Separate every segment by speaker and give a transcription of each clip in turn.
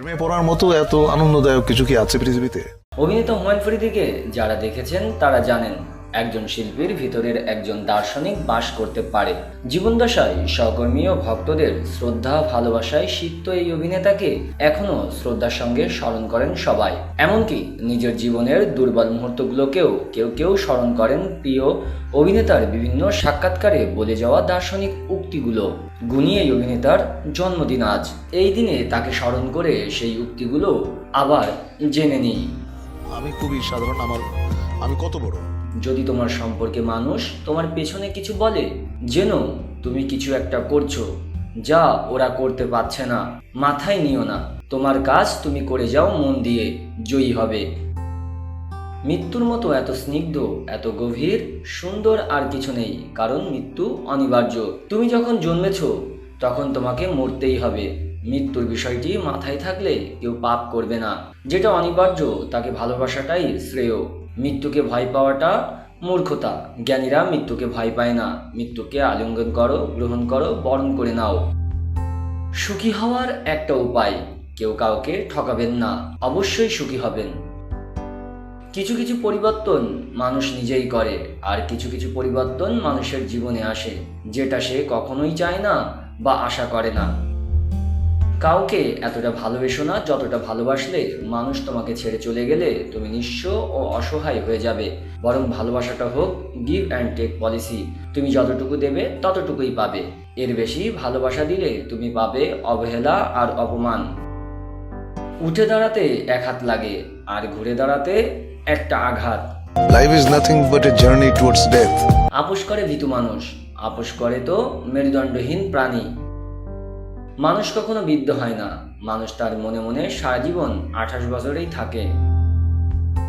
Speaker 1: প্রেমে পড়ার মতো এত আনন্দদায়ক কিছু কি আছে পৃথিবীতে?
Speaker 2: অভিনেতা হুমায়ুন ফরিদিকে যারা দেখেছেন, তারা জানেন একজন শিল্পীর ভিতরের একজন দার্শনিক বাস করতে পারে। জীবনদশায় সহকর্মী ও ভক্তদের শ্রদ্ধা, ভালোবাসায় সিক্ত এই অভিনেতাকে এখনও শ্রদ্ধার সঙ্গে স্মরণ করেন সবাই। এমনকি নিজের জীবনের দুর্বল মুহূর্তগুলোকেও কেউ কেউ স্মরণ করেন প্রিয় অভিনেতার বিভিন্ন সাক্ষাৎকারে বলে যাওয়া দার্শনিক উক্তিগুলো। গুণী এই অভিনেতার জন্মদিন আজ। এই দিনে তাকে স্মরণ করে সেই উক্তিগুলো আবার জেনে নিই।
Speaker 1: আমি খুবই সাধারণ, আমার, আমি কত বড়?
Speaker 2: যদি তোমার সম্পর্কে মানুষ তোমার পেছনে কিছু বলে যেন তুমি কিছু একটা করছ, যা ওরা করতে পারছে না, মাথায় নিও না। তোমার কাজ তুমি করে যাও, মন দিয়ে, জয়ী হবে। মৃত্যুর মতো এত স্নিগ্ধ, এত গভীর, সুন্দর আর কিছু নেই, কারণ মৃত্যু অনিবার্য। তুমি যখন জন্মেছ, তখন তোমাকে মরতেই হবে। মৃত্যুর বিষয়টি মাথায় থাকলে কেউ পাপ করবে না। যেটা অনিবার্য, তাকে ভালোবাসাটাই শ্রেয়। মৃত্যুকে ভয় পাওয়াটা মূর্খতা। জ্ঞানীরা মৃত্যুকে ভয় পায় না। মৃত্যুকে আলিঙ্গন করো, গ্রহণ করো, বরণ করে নাও। সুখী হওয়ার একটা উপায়, কেউ কাউকে ঠকাবেন না। অবশ্যই সুখী হবেন। কিছু কিছু পরিবর্তন মানুষ নিজেই করে, আর কিছু কিছু পরিবর্তন মানুষের জীবনে আসে, যেটা সে কখনোই চায় না বা আশা করে না। কাউকে এতটা ভালোবেসো না যতটা ভালোবাসলে মানুষ তোমাকে ছেড়ে চলে গেলে তুমি নিঃস্ব ও অসহায় হয়ে যাবে। বরং ভালোবাসাটা হোক গিভ অ্যান্ড টেক পলিসি তুমি যতটুকু দেবে ততটুকুই পাবে। এর বেশি ভালোবাসা দিলে তুমি পাবে অবহেলা আর অপমান। উঠে দাঁড়াতে এক হাত লাগে আর ঘুরে দাঁড়াতে একটা আঘাত।
Speaker 1: Life is nothing but a journey towards death
Speaker 2: আপোষ করে ভীতু মানুষ আপোষ করে তো মেরুদণ্ডহীন প্রাণী। মানুষ কখনো বৃদ্ধ হয় না। মানুষ তার মনে মনে সারা জীবন আঠাশ বছরেই থাকে।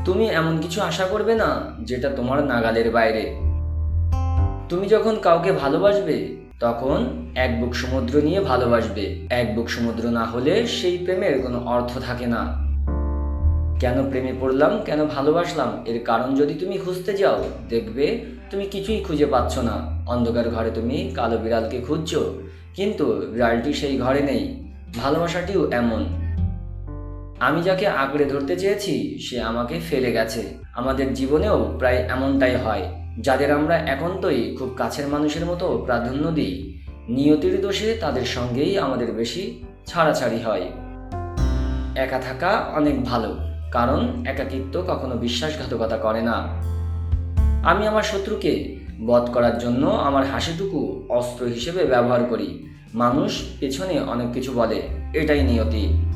Speaker 2: তুমি এমন কিছু আশা করবে না, যেটা তোমার নাগালের বাইরে। তুমি যখন কাউকে ভালোবাসবে, তখন এক বুক সমুদ্র নিয়ে ভালোবাসবে। এক বুক সমুদ্র না হলে সেই প্রেমের কোনো অর্থ থাকে না। কেন প্রেমে পড়লাম, কেন ভালোবাসলাম? এর কারণ যদি তুমি খুঁজতে যাও, দেখবে তুমি কিছুই খুঁজে পাচ্ছ না। অন্ধকার ঘরে তুমি কালো বিড়ালকে খুঁজছো, কিন্তু বিড়ালটি সেই ঘরে নেই। ভালোবাসাটিও এমন। আমি যাকে আঁকড়ে ধরতে চেয়েছি, সে আমাকে ফেলে গেছে। আমাদের জীবনেও প্রায় এমনটাই হয়, যাদের আমরা একান্তই খুব কাছের মানুষের মতো প্রাধান্য দিই। নিয়তির দোষে তাদের সঙ্গেই আমাদের বেশি ছাড়াছাড়ি হয়। একা থাকা অনেক ভালো। কারণ একাকিত্ব কখনো বিশ্বাসঘাতকতা করে না। আমি আমার শত্রুকে বধ করার জন্য আমার হাসিটুকু অস্ত্র হিসেবে ব্যবহার করি। মানুষ পেছনে অনেক কিছু বলে, এটাই নিয়তি।